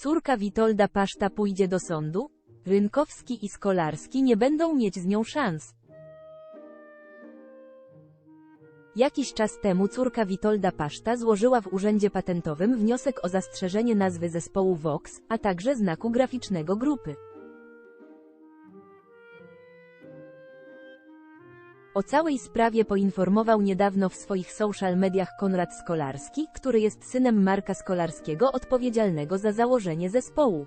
Córka Witolda Paszta pójdzie do sądu? Rynkowski i Skolarski nie będą mieć z nią szans. Jakiś czas temu córka Witolda Paszta złożyła w Urzędzie Patentowym wniosek o zastrzeżenie nazwy zespołu Vox, a także znaku graficznego grupy. O całej sprawie poinformował niedawno w swoich social mediach Konrad Skolarski, który jest synem Marka Skolarskiego odpowiedzialnego za założenie zespołu.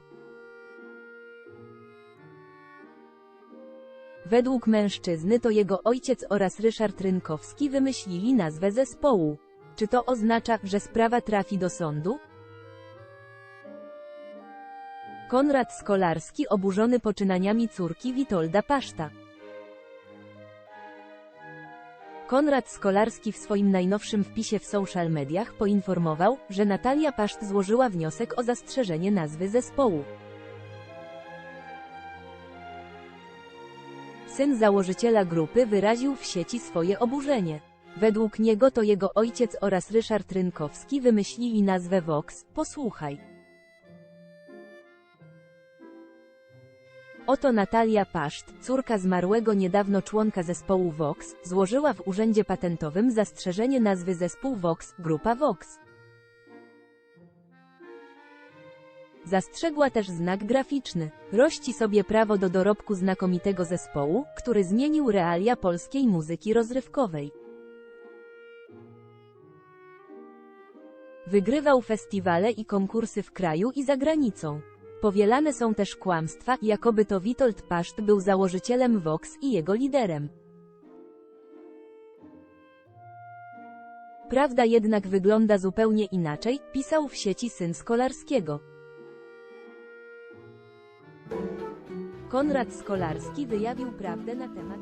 Według mężczyzny to jego ojciec oraz Ryszard Rynkowski wymyślili nazwę zespołu. Czy to oznacza, że sprawa trafi do sądu? Konrad Skolarski oburzony poczynaniami córki Witolda Paszta. Konrad Skolarski w swoim najnowszym wpisie w social mediach poinformował, że Natalia Paszt złożyła wniosek o zastrzeżenie nazwy zespołu. Syn założyciela grupy wyraził w sieci swoje oburzenie. Według niego to jego ojciec oraz Ryszard Rynkowski wymyślili nazwę Vox, posłuchaj. Oto Natalia Paszt, córka zmarłego niedawno członka zespołu Vox, złożyła w Urzędzie Patentowym zastrzeżenie nazwy zespół Vox, grupa Vox. Zastrzegła też znak graficzny. Rości sobie prawo do dorobku znakomitego zespołu, który zmienił realia polskiej muzyki rozrywkowej. Wygrywał festiwale i konkursy w kraju i za granicą. Powielane są też kłamstwa, jakoby to Witold Paszt był założycielem Vox i jego liderem. Prawda jednak wygląda zupełnie inaczej, pisał w sieci syn Skolarskiego. Konrad Skolarski wyjawił prawdę na temat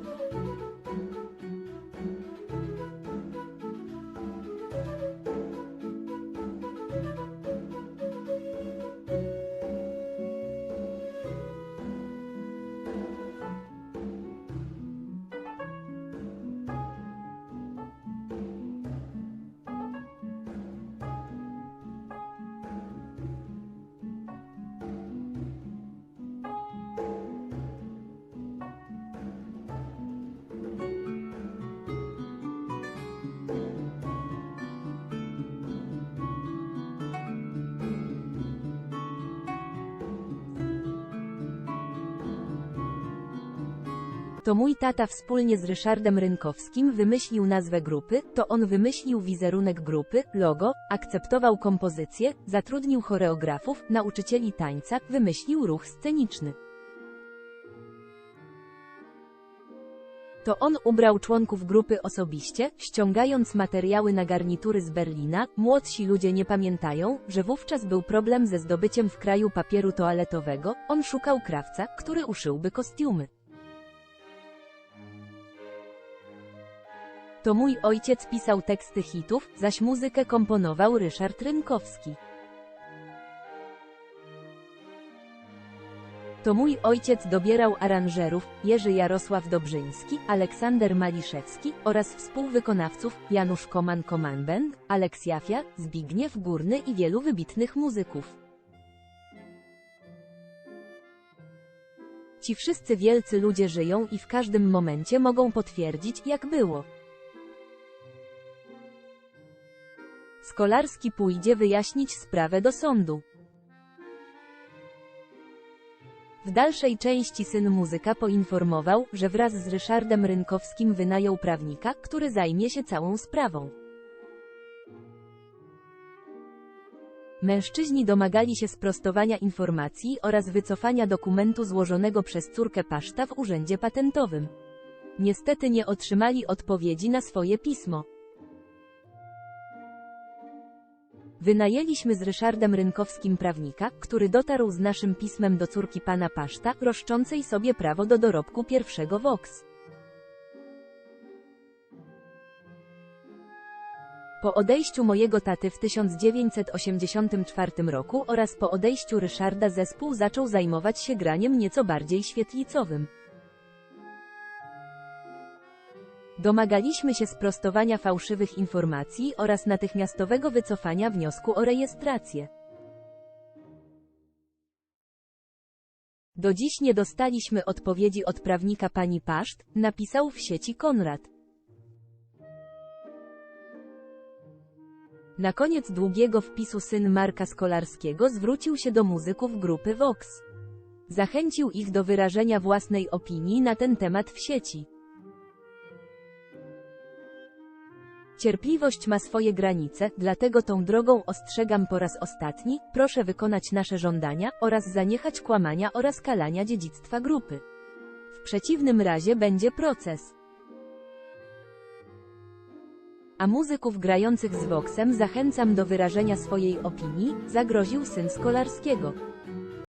To mój tata wspólnie z Ryszardem Rynkowskim wymyślił nazwę grupy, to on wymyślił wizerunek grupy, logo, akceptował kompozycję, zatrudnił choreografów, nauczycieli tańca, wymyślił ruch sceniczny. To on ubrał członków grupy osobiście, ściągając materiały na garnitury z Berlina. Młodsi ludzie nie pamiętają, że wówczas był problem ze zdobyciem w kraju papieru toaletowego. On szukał krawca, który uszyłby kostiumy. To mój ojciec pisał teksty hitów, zaś muzykę komponował Ryszard Rynkowski. To mój ojciec dobierał aranżerów, Jerzy Jarosław Dobrzyński, Aleksander Maliszewski oraz współwykonawców Janusz Koman-Komanben, Aleks Jafia, Zbigniew Górny i wielu wybitnych muzyków. Ci wszyscy wielcy ludzie żyją i w każdym momencie mogą potwierdzić, jak było. Skolarski pójdzie wyjaśnić sprawę do sądu. W dalszej części syn muzyka poinformował, że wraz z Ryszardem Rynkowskim wynajął prawnika, który zajmie się całą sprawą. Mężczyźni domagali się sprostowania informacji oraz wycofania dokumentu złożonego przez córkę Paszta w Urzędzie Patentowym. Niestety nie otrzymali odpowiedzi na swoje pismo. Wynajęliśmy z Ryszardem Rynkowskim prawnika, który dotarł z naszym pismem do córki pana Paszta, roszczącej sobie prawo do dorobku pierwszego Vox. Po odejściu mojego taty w 1984 roku oraz po odejściu Ryszarda zespół zaczął zajmować się graniem nieco bardziej świetlicowym. Domagaliśmy się sprostowania fałszywych informacji oraz natychmiastowego wycofania wniosku o rejestrację. Do dziś nie dostaliśmy odpowiedzi od prawnika pani Paszt, napisał w sieci Konrad. Na koniec długiego wpisu syn Marka Skolarskiego zwrócił się do muzyków grupy Vox. Zachęcił ich do wyrażenia własnej opinii na ten temat w sieci. Cierpliwość ma swoje granice, dlatego tą drogą ostrzegam po raz ostatni, proszę wykonać nasze żądania, oraz zaniechać kłamania oraz kalania dziedzictwa grupy. W przeciwnym razie będzie proces. A muzyków grających z Voxem zachęcam do wyrażenia swojej opinii, zagroził syn Skolarskiego.